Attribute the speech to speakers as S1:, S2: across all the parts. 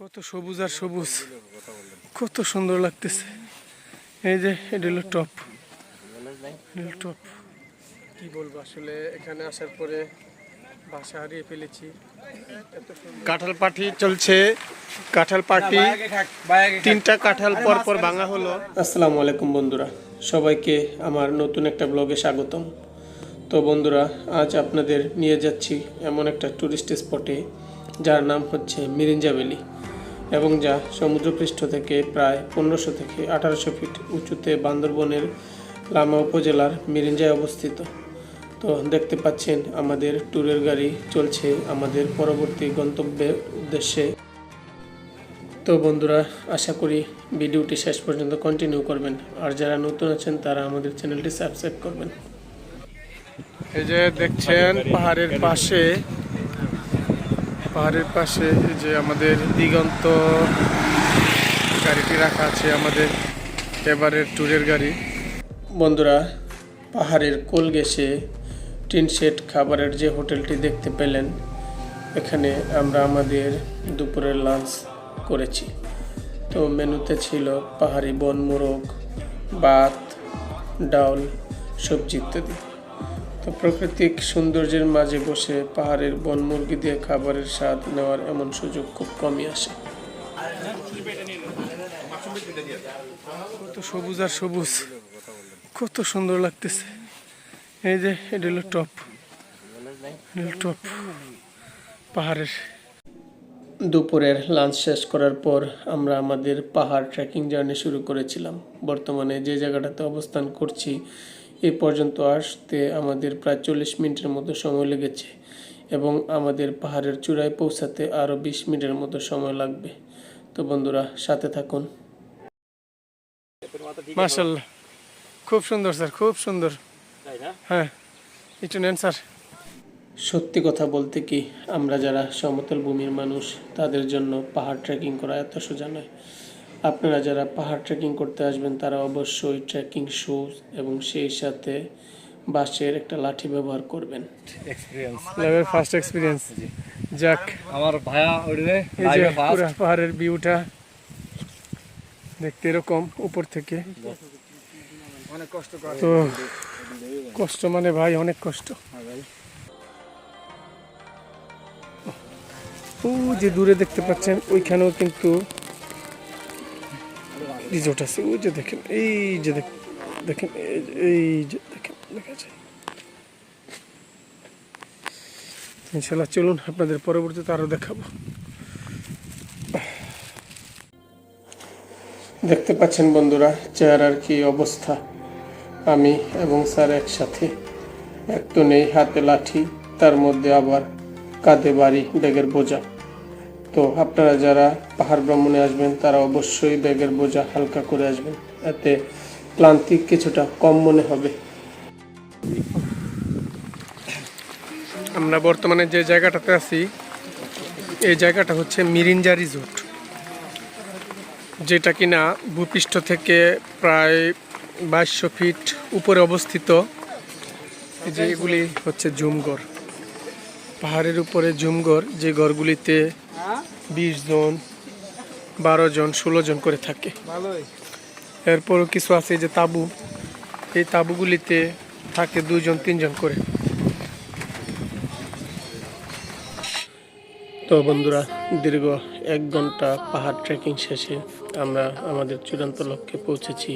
S1: কত সবুজ আর সবুজ। কত সুন্দর লাগতেছে। এই যে এটা হলো টপ। টপ। কি বলব আসলে এখানে আসার পরে বাসা হারিয়ে ফেলেছি। কাঁঠাল পাটি চলছে। কাঁঠাল পাটি। তিনটা কাঁঠাল পর পর ভাঙা হলো। আসসালামু আলাইকুম বন্ধুরা সবাইকে আমার নতুন একটা ব্লগে স্বাগতম। তো বন্ধুরা আজ আপনাদের নিয়ে যাচ্ছি এমন একটা টুরিস্ট স্পটে যার নাম হচ্ছে মিরিঞ্জা ভ্যালি এবং যা সমুদ্রপৃষ্ঠ থেকে প্রায় পনেরোশো থেকে আঠারোশো ফিট উঁচুতে বান্দরবনের লামা উপজেলার মিরিঞ্জায় অবস্থিত। তো দেখতে পাচ্ছেন, আমাদের ট্যুরের গাড়ি চলছে আমাদের পরবর্তী গন্তব্যের উদ্দেশ্যে। তো বন্ধুরা, আশা করি ভিডিওটি শেষ পর্যন্ত কন্টিনিউ করবেন। আর যারা নতুন আছেন, তারা আমাদের চ্যানেলটি সাবস্ক্রাইব করবেন। এই যে দেখছেন, পাহাড়ের পাশে পাহাড়ের পাশে যে আমাদের দিগন্ত গাড়িটি রাখা আছে, আমাদের এবারের ট্যুরের গাড়ি। বন্ধুরা, পাহাড়ের কোল গেছে টিন শেড খাবারের যে হোটেলটি দেখতে পেলেন, এখানে আমরা আমাদের দুপুরের লাঞ্চ করেছি। তো মেনুতে ছিল পাহাড়ি বন মোরগ ভাত ডাল, সবজি ইত্যাদি। তো প্রাকৃতিক সৌন্দর্যের মাঝে বসে পাহাড়ের বন মুরগি দিয়ে খাবারের স্বাদ নেওয়ার এমন সুযোগ খুব কমই আসে। কত সবুজ আর সবুজ। কত সুন্দর লাগতেছে। এই যে এটা হলো টপ। টপ পাহাড়ের। দুপুরের লাঞ্চ শেষ করার পর আমরা আমাদের পাহাড় ট্রেকিং জার্নি শুরু করেছিলাম। বর্তমানে যে জায়গাটাতে অবস্থান করছি এই পর্যন্ত আসতে আমাদের প্রায় চল্লিশ মিনিটের মতো সময় লেগেছে এবং আমাদের পাহাড়ের চূড়ায় পৌঁছাতে আরও বিশ মিনিটের মতো সময় লাগবে। তো বন্ধুরা সাথে থাকুন। মাশাল্লাহ খুব সুন্দর স্যার খুব সুন্দর। হ্যাঁ একটু নেন স্যার। সত্যি কথা বলতে কি আমরা যারা সমতল ভূমির মানুষ তাদের জন্য পাহাড় ট্রেকিং করা এত সোজা নয়। আপনারা যারা পাহাড় ট্রেকিং করতে আসবেন তারা অবশ্যই ট্রেকিং শুজ এবং সেই সাথে বাঁশের একটা লাঠি ব্যবহার করবেন।
S2: এক্সপিরিয়েন্স
S1: লেভেল ফার্স্ট এক্সপিরিয়েন্স যাক
S2: আমার ভায়া
S1: পাহাড়ের ভিউটা দেখতে এরকম উপর থেকে।
S2: অনেক কষ্ট
S1: তো কষ্ট মানে ভাই অনেক কষ্ট। ও যে দূরে দেখতে পাচ্ছেন ওইখানেও কিন্তু রিজোর্ট আছে। ওই যে দেখেন, এই যে দেখেন, এই যে- দেখেন, দেখা যায়। ইনশাল্লাহ চলুন, আপনাদের পরবর্তীতে আরও দেখাবো। দেখতে পাচ্ছেন বন্ধুরা, চেহারার কি অবস্থা? আমি এবং স্যার একসাথে। এক তো নেই হাতে লাঠি, তার মধ্যে আবার কাঁধে বাড়ি, ব্যাগের বোঝা। তো আপনারা যারা পাহাড় ভ্রমণে আসবেন, তারা অবশ্যই ব্যাগের বোঝা হালকা করে আসবেন। এতে ক্লান্তি কিছুটা কম মনে হবে। আমরা বর্তমানে যে জায়গাটাতে আছি, এই জায়গাটা হচ্ছে মিরিঞ্জা রিজোর্ট যেটা কিনা ভূপৃষ্ঠ থেকে প্রায় বাইশশো ফিট উপরে অবস্থিত। যে এগুলি হচ্ছে জুমগড় পাহাড়ের উপরে জুমগড় যে ঘরগুলিতে বিশ জন বারো জন ষোলো জন করে থাকে। এরপরও কিছু আছে যে তাঁবু। এই তাঁবুগুলিতে থাকে দুজন তিনজন করে। তো বন্ধুরা দীর্ঘ এক ঘণ্টা পাহাড় ট্রেকিং শেষে আমরা আমাদের চূড়ান্ত লক্ষ্যে পৌঁছেছি।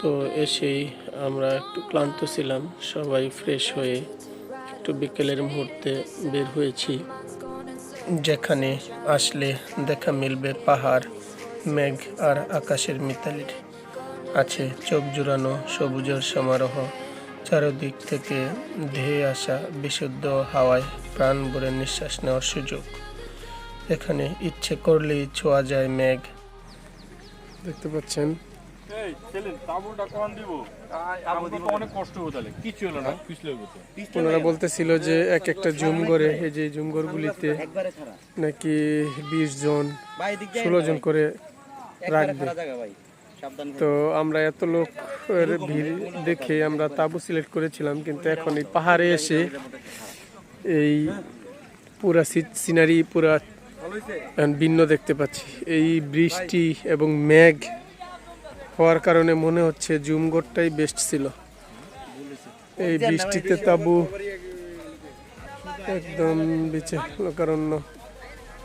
S1: তো এসেই আমরা একটু ক্লান্ত ছিলাম সবাই ফ্রেশ হয়ে একটু বিকেলের মুহূর্তে বের হয়েছি। যেখানে আসলে দেখা মিলবে পাহাড় মেঘ আর আকাশের মিতালির। আছে চোখ জুড়ানো সবুজের সমারোহ চারদিক থেকে ধেয়ে আসা বিশুদ্ধ হাওয়ায় প্রাণ ভরে নিঃশ্বাস নেওয়ার সুযোগ। এখানে ইচ্ছে করলেই ছোঁয়া যায় মেঘ। দেখতে পাচ্ছেন ওনারা বলতেছিল যে এক একটা জুম করে এই যে জুম ঘরগুলিতে নাকি বিশ জন ষোলো জন করে রাখবে তো আমরা এত লোকের ভিড় দেখে আমরা তাবু সিলেক্ট করেছিলাম কিন্তু এখন এই পাহাড়ে এসে এই পুরা সিনারি পুরা ভিন্ন দেখতে পাচ্ছি। এই বৃষ্টি এবং মেঘ হওয়ার কারণে মনে হচ্ছে জুমগড়টাই বেস্ট ছিল। এই বৃষ্টিতে তাবু একদম বেঁচে লোকারণ্য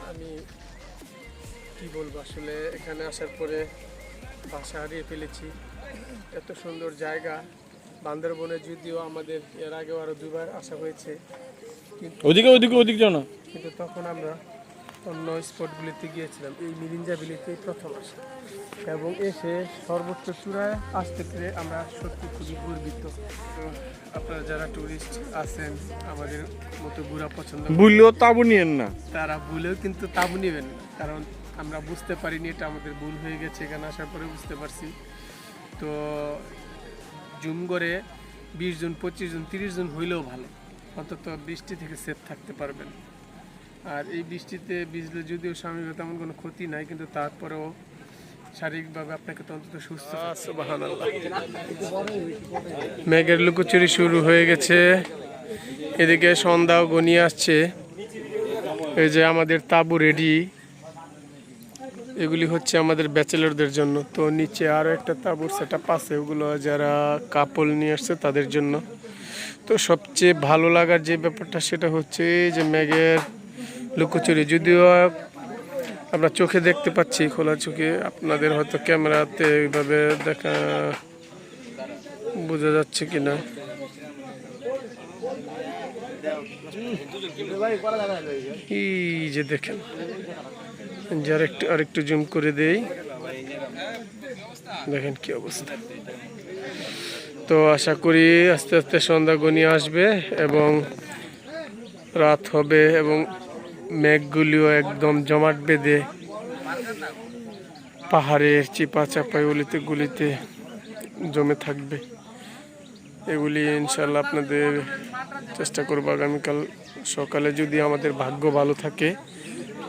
S1: আমি কি বলব আসলে এখানে আসার পরে বাসা হারিয়ে ফেলেছি। এত সুন্দর জায়গা। বান্দরবনে যদিও আমাদের এর আগেও আরও দুবার আসা হয়েছে
S3: ওদিকে ওদিকে ওদিক যাও না।
S1: কিন্তু তখন আমরা অন্য স্পটগুলিতে গিয়েছিলাম। এই মিরিঞ্জা বিলিতেই প্রথম আসা। এবং এসে সর্বোচ্চ চূড়ায় আসতে পেরে আমরা সত্যি খুবই গর্বিত। আপনারা যারা টুরিস্ট আছেন আমাদের মতো ঘোরা পছন্দ
S3: বুঝলেও তাবু নিয়েন না।
S1: তারা ভুলেও কিন্তু তাবু নেবেন। না। কারণ আমরা বুঝতে পারিনি এটা আমাদের ভুল হয়ে গেছে এখানে আসার পরে বুঝতে পারছি। তো জুম করে বিশ জন পঁচিশ জন তিরিশ জন হইলেও ভালো। অন্তত বৃষ্টি থেকে সেফ থাকতে পারবেন। আর এই বৃষ্টিতে ভিজলে যদিও স্বামীর তেমন কোনো ক্ষতি নাই, কিন্তু তারপরেও শারীরিকভাবে আপনাকে তো অন্তত সুস্থ। মেঘের লুকোচুরি শুরু হয়ে গেছে। এদিকে সন্ধ্যাও গনিয়ে আসছে। এই যে আমাদের তাবু রেডি। এগুলি হচ্ছে আমাদের ব্যাচেলরদের জন্য। তো নিচে আরও একটা তাবুর সেট আছে। ওগুলো যারা কাপল নিয়ে আসছে তাদের জন্য। তো সবচেয়ে ভালো লাগার যে ব্যাপারটা সেটা হচ্ছে যে ম্যাগের লুকোচুরি। যদিও আমরা চোখে দেখতে পাচ্ছি, খোলা চোখে। আপনাদের হয়তো ক্যামেরাতে এইভাবে দেখা বোঝা যাচ্ছে কিনা। এই যে দেখেন, যার একটু আরেকটু জুম করে দেই। দেখেন কি অবস্থা। তো আশা করি আস্তে আস্তে সন্ধ্যা গনিয়ে আসবে এবং রাত হবে এবং মেঘগুলিও একদম জমাট বেঁধে পাহাড়ের চিপা চাপাই গলিতে গুলিতে জমে থাকবে। এগুলি ইনশাল্লাহ আপনাদের চেষ্টা করব আগামীকাল সকালে। যদি আমাদের ভাগ্য ভালো থাকে,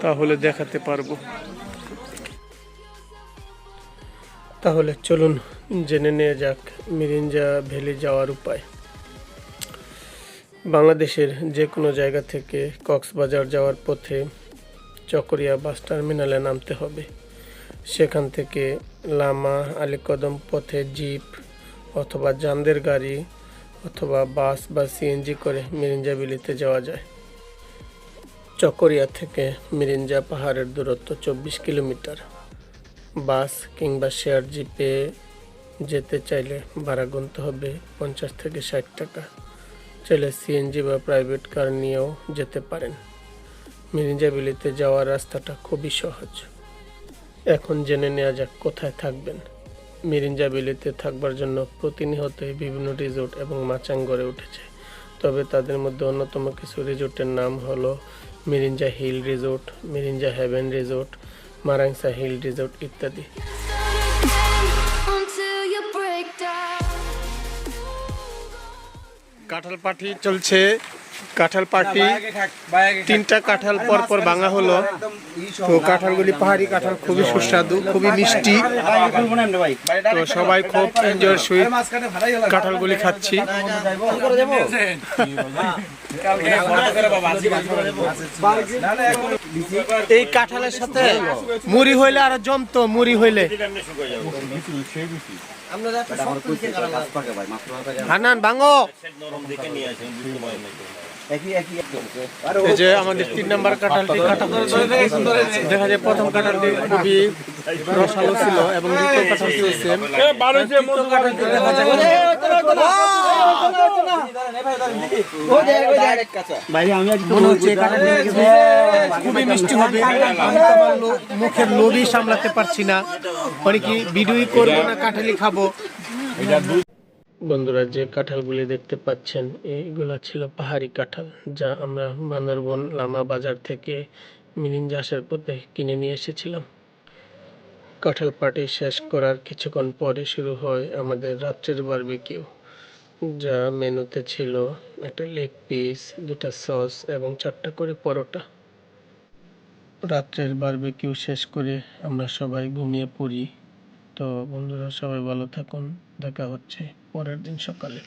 S1: তাহলে দেখাতে পারব। তাহলে চলুন জেনে নেওয়া যাক মিরিঞ্জা ভ্যালি যাওয়ার উপায়। বাংলাদেশের যে কোনো জায়গা থেকে কক্সবাজার যাওয়ার পথে চকরিয়া বাস টার্মিনালে নামতে হবে। সেখান থেকে লামা আলীকদম পথে জিপ অথবা জানদের গাড়ি অথবা বাস বা সিএনজি করে মিরিঞ্জা বিলিতে যাওয়া যায়। চকরিয়া থেকে মিরিঞ্জা পাহাড়ের দূরত্ব চব্বিশ কিলোমিটার। বাস কিংবা শেয়ার জিপে যেতে চাইলে ভাড়া গুনতে হবে পঞ্চাশ থেকে ষাট টাকা। চাইলে সিএনজি বা প্রাইভেট কার নিয়েও যেতে পারেন। মিরিঞ্জা বিলিতে যাওয়ার রাস্তাটা খুবই সহজ। এখন জেনে নেওয়া যাক কোথায় থাকবেন। মিরিঞ্জা বিলিতে থাকবার জন্য প্রতিনিয়তই বিভিন্ন রিজোর্ট এবং মাচাং গড়ে উঠেছে। তবে তাদের মধ্যে অন্যতম কিছু রিজোর্টের নাম হলো Mirinja hill resort Mirinja heaven resort Marangsa hill resort ইত্যাদি। কাঁঠাল পাটি চলছে কাঁঠাল পাটি তিনটা কাঁঠাল পর পর ভাঙা হলো। তো কাঁঠালগুলি পাহাড়ি কাঁঠাল খুবই সুস্বাদু খুবই মিষ্টি। তো সবাই খুব এনজয়ের সহিত কাঁঠালগুলি খাচ্ছি। এই কাঁঠালের সাথে মুড়ি হইলে আর জমতো মুড়ি হইলে। হানান ভাঙো এই যে আমাদের তিন নাম্বার কাঁঠালটি কাটা দেখা যায় প্রথম কাঁঠালটি খুবই রসালো ছিল এবং দ্বিতীয় কাঁঠালটি হচ্ছে মনে খুবই মিষ্টি হবে। মুখের লোভই সামলাতে পারছি না। মানে কি ভিডিওই করব না কাঁঠালি খাব? বন্ধুরা যে কাঁঠালগুলি দেখতে পাচ্ছেন এইগুলা ছিল পাহাড়ি কাঁঠাল যা আমরা বান্দরবন লামা বাজার থেকে মিরিঞ্জা আসার পথে কিনে নিয়ে এসেছিলাম। কাঁঠাল পাটি শেষ করার কিছুক্ষণ পরে শুরু হয় আমাদের রাত্রের বারবিকিউ যা মেনুতে ছিল একটা লেগ পিস দুটা সস এবং চারটা করে পরোটা। রাত্রের বারবিকিউ শেষ করে আমরা সবাই ঘুমিয়ে পড়ি। তো বন্ধুরা, সবাই ভালো থাকুন, দেখা হচ্ছে পরের দিন সকালে।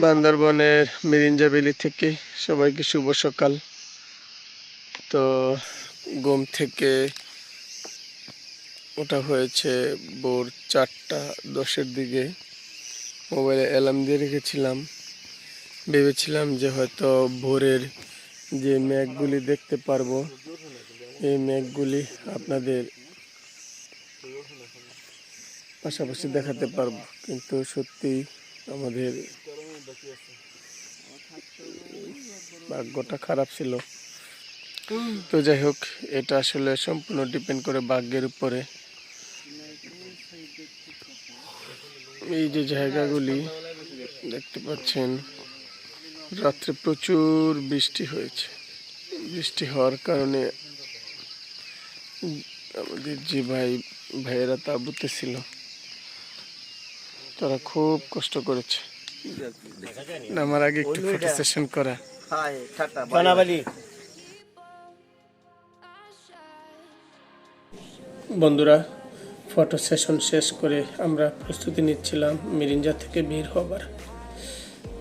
S1: বান্দরবনের মিরিঞ্জা ভ্যালি থেকে সবাইকে শুভ সকাল। তো ঘুম থেকে ওটা হয়েছে ভোর চারটা, দশের দিকে। মোবাইলে অ্যালার্ম দিয়ে রেখেছিলাম। ভেবেছিলাম যে হয়তো ভোরের যে মেঘগুলি দেখতে পারব, এই মেঘগুলি আপনাদের পাশাপাশি দেখাতে পারব। কিন্তু সত্যি আমাদের ভাগ্যটা খারাপ ছিল। তো যাই হোক, এটা আসলে সম্পূর্ণ ডিপেন্ড করে ভাগ্যের উপরে। এই যে জায়গাগুলি দেখতে পাচ্ছেন, রাত্রে প্রচুর বৃষ্টি হয়েছে। বৃষ্টি হওয়ার কারণে আমাদের যে ভাই, ভাইয়েরা তাঁবুতে ছিল তারা খুব কষ্ট করেছে। আমার আগে একটু ফটো সেশন করা। বন্ধুরা ফটো সেশন শেষ করে আমরা প্রস্তুতি নিচ্ছিলাম মিরিঞ্জা থেকে বের হবার।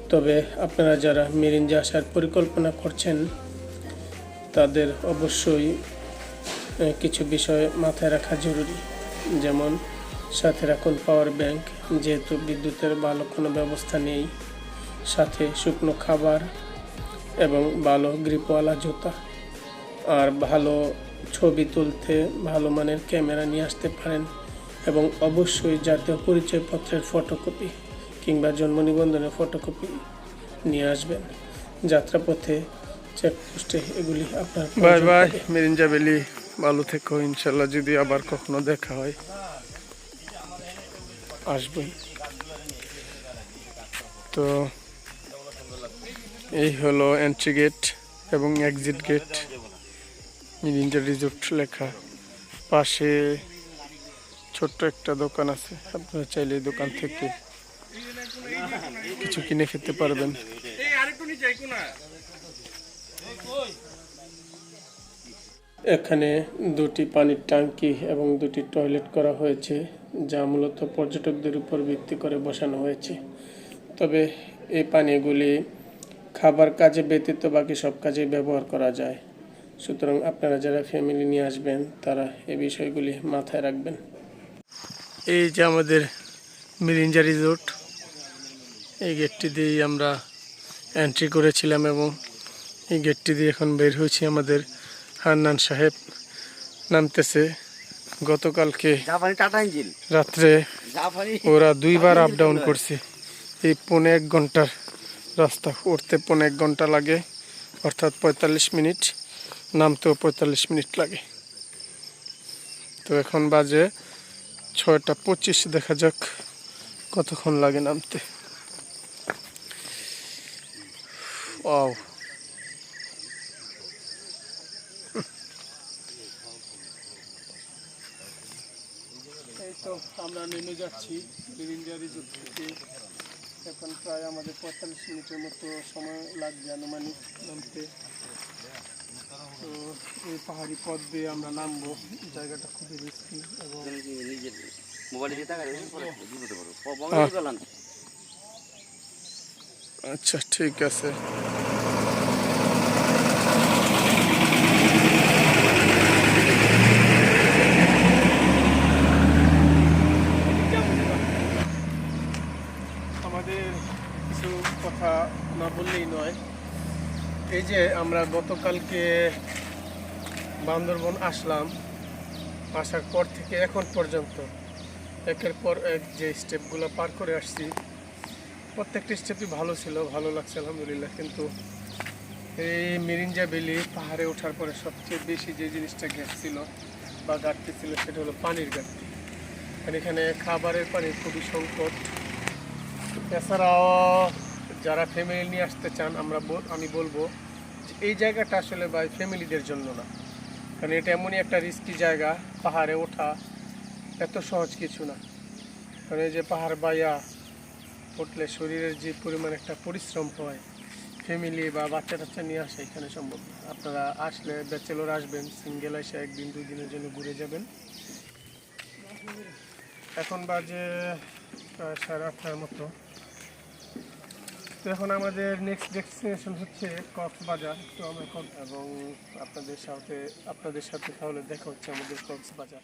S1: তবে আপনারা যারা মিরিঞ্জা আসার পরিকল্পনা করছেন, তাদের অবশ্যই কিছু বিষয় মাথায় রাখা জরুরি। যেমন, সাথে রাখুন পাওয়ার ব্যাংক যেহেতু বিদ্যুতের ভালো কোনো ব্যবস্থা নেই। সাথে শুকনো খাবার এবং ভালো গ্রিপওয়ালা জুতা। আর ভালো ছবি তুলতে ভালো মানের ক্যামেরা নিয়ে আসতে পারেন। এবং অবশ্যই জাতীয় পরিচয়পত্রের ফটোকপি কিংবা জন্ম নিবন্ধনের ফটোকপি নিয়ে আসবেন। যাত্রাপথে চেকপোস্টে এগুলি আপনার বাই বাই মেরিঞ্জা বেলি ভালো থেকো। ইনশাল্লাহ যদি আবার কখনো দেখা হয় আসবই তো এই হলো এন্ট্রি গেট এবং এক্সিট গেট মিরিঞ্জা রিসোর্ট লেখা। পাশে ছোট্ট একটা দোকান আছে। আপনারা চাইলে এই দোকান থেকে কিছু কিনে খেতে পারবেন। এখানে দুটি পানির ট্যাঙ্কি এবং দুটি টয়লেট করা হয়েছে, যা মূলত পর্যটকদের উপর ভিত্তি করে বসানো হয়েছে। তবে এই পানিগুলি খাবার কাজে ব্যতীত বাকি সব কাজে ব্যবহার করা যায়। সুতরাং আপনারা যারা ফ্যামিলি নিয়ে আসবেন, তারা এই বিষয়গুলি মাথায় রাখবেন। এই যে আমাদের মিরিঞ্জা রিসোর্ট এই গেটটি দিয়েই আমরা এন্ট্রি করেছিলাম এবং এই গেটটি দিয়ে এখন বের হয়েছি আমাদের হান্নান সাহেব নামতেছে। গতকালকে রাত্রে ওরা দুইবার আপ ডাউন করছে। এই পৌনে এক ঘণ্টার রাস্তা উঠতে পৌনে এক ঘণ্টা লাগে অর্থাৎ পঁয়তাল্লিশ মিনিট নামতেও পঁয়তাল্লিশ মিনিট লাগে। তো এখন বাজে ছয়টা পঁচিশ, দেখা যাক কতক্ষণ লাগে নামতে। ও এই তো আমরা নেমে যাচ্ছি এখন প্রায় আমাদের পঁয়তাল্লিশ মিনিটের মতো সময় লাগবে আনুমানিক নামতে। তো এই পাহাড়ি পথ দিয়ে আমরা নামবো। জায়গাটা খুবই রিস্কি এবং আচ্ছা ঠিক আছে আমাদের কিছু কথা না বললেই নয় এই যে আমরা গতকালকে বান্দরবন আসলাম, আসার পর থেকে এখন পর্যন্ত একের পর এক যে স্টেপগুলো পার করে আসছি, প্রত্যেকটা স্টেপই ভালো ছিল, ভালো লাগছে আলহামদুলিল্লাহ, কিন্তু এই মিরিঞ্জা বেলি পাহাড়ে ওঠার পরে সবচেয়ে বেশি যে জিনিসটা ঘাটছিল বা ঘাটতি ছিল সেটা হলো পানির ঘাটতি। কারণ এখানে খাবারের পানি খুবই সংকট। এছাড়াও যারা ফ্যামিলি নিয়ে আসতে চান, আমরা আমি বলব এই জায়গাটা আসলে ভাই ফ্যামিলিদের জন্য না। কারণ এটা এমনই একটা রিস্কি জায়গা, পাহাড়ে ওঠা, এত সহজ কিছু না। কারণ এই যে পাহাড় বাইয়া, উঠলে শরীরের যে পরিমাণ একটা পরিশ্রম হয় ফ্যামিলি বা বাচ্চা টাচ্চা নিয়ে আসে এখানে সম্ভব। আপনারা আসলে ব্যাচেলর আসবেন সিঙ্গেল এসে একদিন, দুই দিনের জন্য ঘুরে যাবেন। এখন বাজে প্রায় সাড়ে আটটার মতো। তো এখন আমাদের নেক্সট ডেস্টিনেশন হচ্ছে কক্সবাজার তো আমরা এবং আপনাদের সাথে আপনাদের সাথে তাহলে দেখা হচ্ছে আমাদের কক্সবাজার।